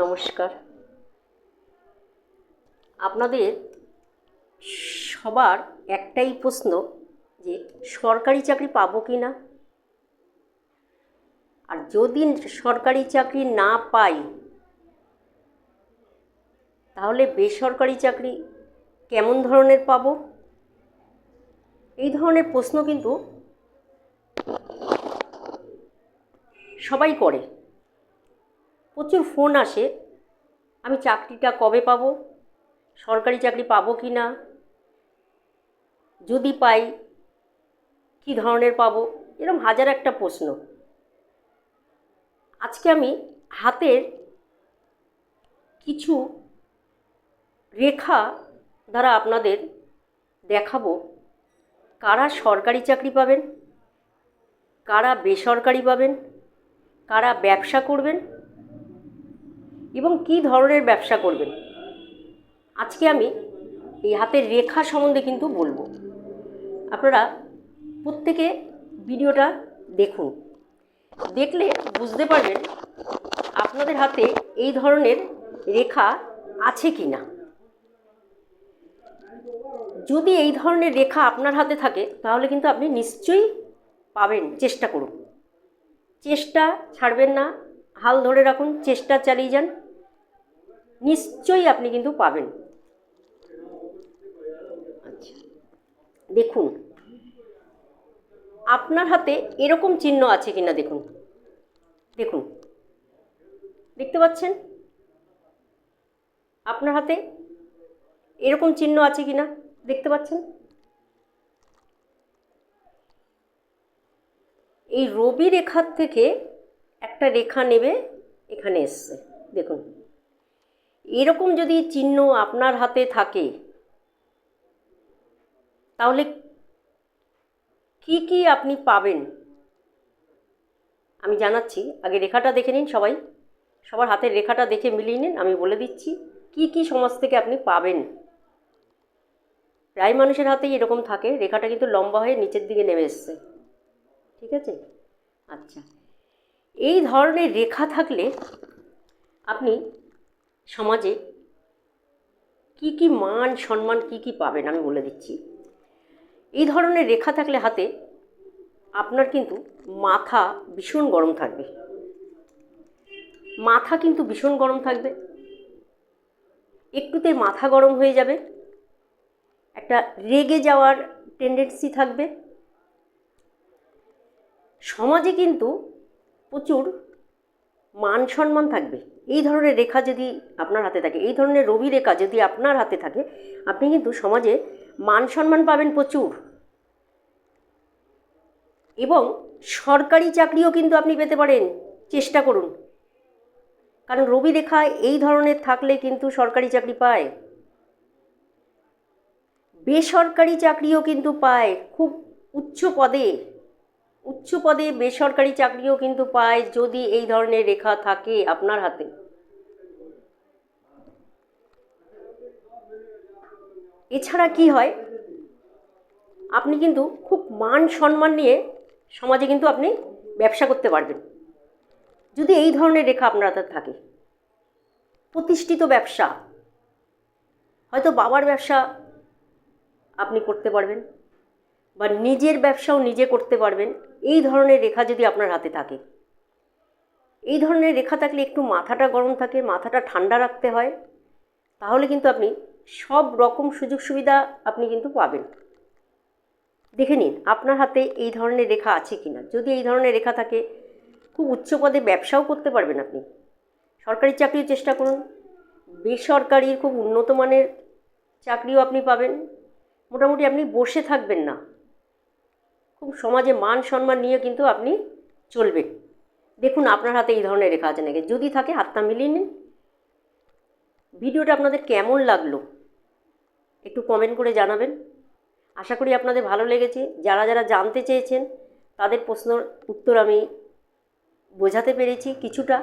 নমস্কার। আপনাদের সবার একটাই প্রশ্ন যে সরকারি চাকরি পাবো কি না আর যদি সরকারি চাকরি না পাই, তাহলে বেসরকারি চাকরি কেমন ধরনের পাবো? এই ধরনের প্রশ্ন কিন্তু সবাই করে। প্রচুর ফোন আসে। আমি চাকরিটা কবে পাব? সরকারি চাকরি পাবো কি না? যদি পাই, কী ধরনের পাবো? এরকম হাজার একটা প্রশ্ন। আজকে আমি হাতের কিছু রেখা দ্বারা আপনাদের দেখাবো। কারা সরকারি চাকরি পাবেন? কারা বেসরকারি পাবেন? কারা ব্যবসা করবেন? এবং কী ধরনের ব্যবসা করবেন? আজকে আমি এই হাতের রেখা সম্বন্ধে কিন্তু বলব। আপনারা প্রত্যেকে ভিডিওটা দেখুন। দেখলে বুঝতে পারবেন আপনাদের হাতে এই ধরনের রেখা আছে কি না যদি এই ধরনের রেখা আপনার হাতে থাকে, তাহলে কিন্তু আপনি নিশ্চয়ই পাবেন, চেষ্টা করুন। চেষ্টা ছাড়বেন না, হাল ধরে রাখুন, চেষ্টা চালিয়ে যান। নিশ্চয়ই আপনি কিন্তু পাবেন। আচ্ছা দেখুন। আপনার হাতে এরকম চিহ্ন আছে কিনা দেখুন। দেখুন। দেখতে পাচ্ছেন? আপনার হাতে এরকম চিহ্ন আছে কিনা দেখতে পাচ্ছেন? এই রবি রেখার থেকে একটা রেখা নেবে, এখানে এসছে। দেখুন। এরকম যদি চিহ্ন আপনার হাতে থাকে, তাহলে কি কি আপনি পাবেন? আমি জানাচ্ছি, আগে রেখাটা দেখে নিন সবাই। সবার হাতের রেখাটা দেখে মিলিয়ে নিন, আমি বলে দিচ্ছি, কি কি সমাজ থেকে আপনি পাবেন? প্রায় মানুষের হাতেই এরকম থাকে, রেখাটা কিন্তু লম্বা হয়ে নিচের দিকে নেমে এসছে। ঠিক আছে? আচ্ছা। এই ধরনের রেখা থাকলে আপনি সমাজে কি কি মান, সম্মান, কি কি পাবেন আমি বলে দিচ্ছি। এই ধরনের রেখা থাকলে হাতে আপনার কিন্তু মাথা ভীষণ গরম থাকবে। মাথা কিন্তু ভীষণ গরম থাকবে। একটুতে মাথা গরম হয়ে যাবে। একটা রেগে যাওয়ার টেন্ডেন্সি থাকবে। সমাজে কিন্তু প্রচুর মান সম্মান থাকবে। এই ধরনের রেখা যদি আপনার হাতে থাকে, এই ধরনের রবি রেখা যদি আপনার হাতে থাকে, আপনি কিন্তু সমাজে মান সম্মান পাবেন প্রচুর। এবং সরকারি চাকরিও কিন্তু আপনি পেতে পারেন, চেষ্টা করুন। কারণ রবি রেখা এই ধরনের থাকলে কিন্তু সরকারি চাকরি পায়। বেসরকারি চাকরিও কিন্তু পায়, খুব উচ্চ পদে। উচ্চ পদে বেসরকারি চাকরিও কিন্তু পায় যদি এই ধরনের রেখা থাকে আপনার হাতে। এছাড়া কি হয়? আপনি কিন্তু খুব মান সম্মান নিয়ে সমাজে কিন্তু আপনি ব্যবসা করতে পারবেন। যদি এই ধরনের রেখা আপনার হাতে থাকে, প্রতিষ্ঠিত ব্যবসা, হয়তো বাবার ব্যবসা আপনি করতে পারবেন। বা নিজের ব্যবসাও নিজে করতে পারবেন, এই ধরনের রেখা যদি আপনার হাতে থাকে। এই ধরনের রেখা থাকলে একটু মাথাটা গরম থাকে, মাথাটা ঠান্ডা রাখতে হয়, তাহলে কিন্তু আপনি সব রকম সুযোগ সুবিধা আপনি কিন্তু পাবেন। দেখে নিন, আপনার হাতে এই ধরনের রেখা আছে কি না যদি এই ধরনের রেখা থাকে, খুব উচ্চ পদে ব্যবসাও করতে পারবেন আপনি। সরকারি চাকরিও চেষ্টা করুন, বেসরকারির খুব উন্নত মানের চাকরিও আপনি পাবেন। মোটামুটি আপনি বসে থাকবেন না। খুব সমাজে মান সম্মান নিয়ে কিন্তু আপনি চলবেন। দেখুন আপনার হাতে এই ধরনের রেখা আছে নাকি? যদি থাকে হাতটা মিলিয়ে নিন। ভিডিওটা আপনাদের কেমন লাগল একটু কমেন্ট করে জানাবেন। আশা করি আপনাদের ভালো লেগেছে। যারা যারা জানতে চেয়েছেন, তাদের প্রশ্নর উত্তর আমি বোঝাতে পেরেছি কিছুটা।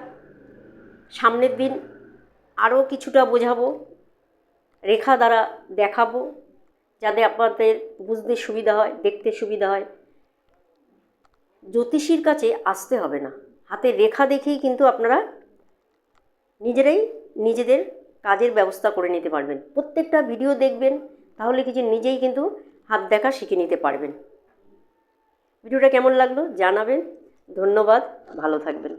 সামনের দিন আরও কিছুটা বোঝাবো, রেখা দ্বারা দেখাবো, যাতে আপনাদের বুঝতে সুবিধা হয়, দেখতে সুবিধা হয়। জ্যোতিষীর কাছে আসতে হবে না। হাতে রেখা দেখেই কিন্তু আপনারা নিজেরাই নিজেদের কাজের ব্যবস্থা করে নিতে পারবেন। প্রত্যেকটা ভিডিও দেখবেন, তাহলে কিছু নিজেই কিন্তু হাত দেখা শিখে নিতে পারবেন। ভিডিওটা কেমন লাগল জানাবেন। ধন্যবাদ, ভালো থাকবেন।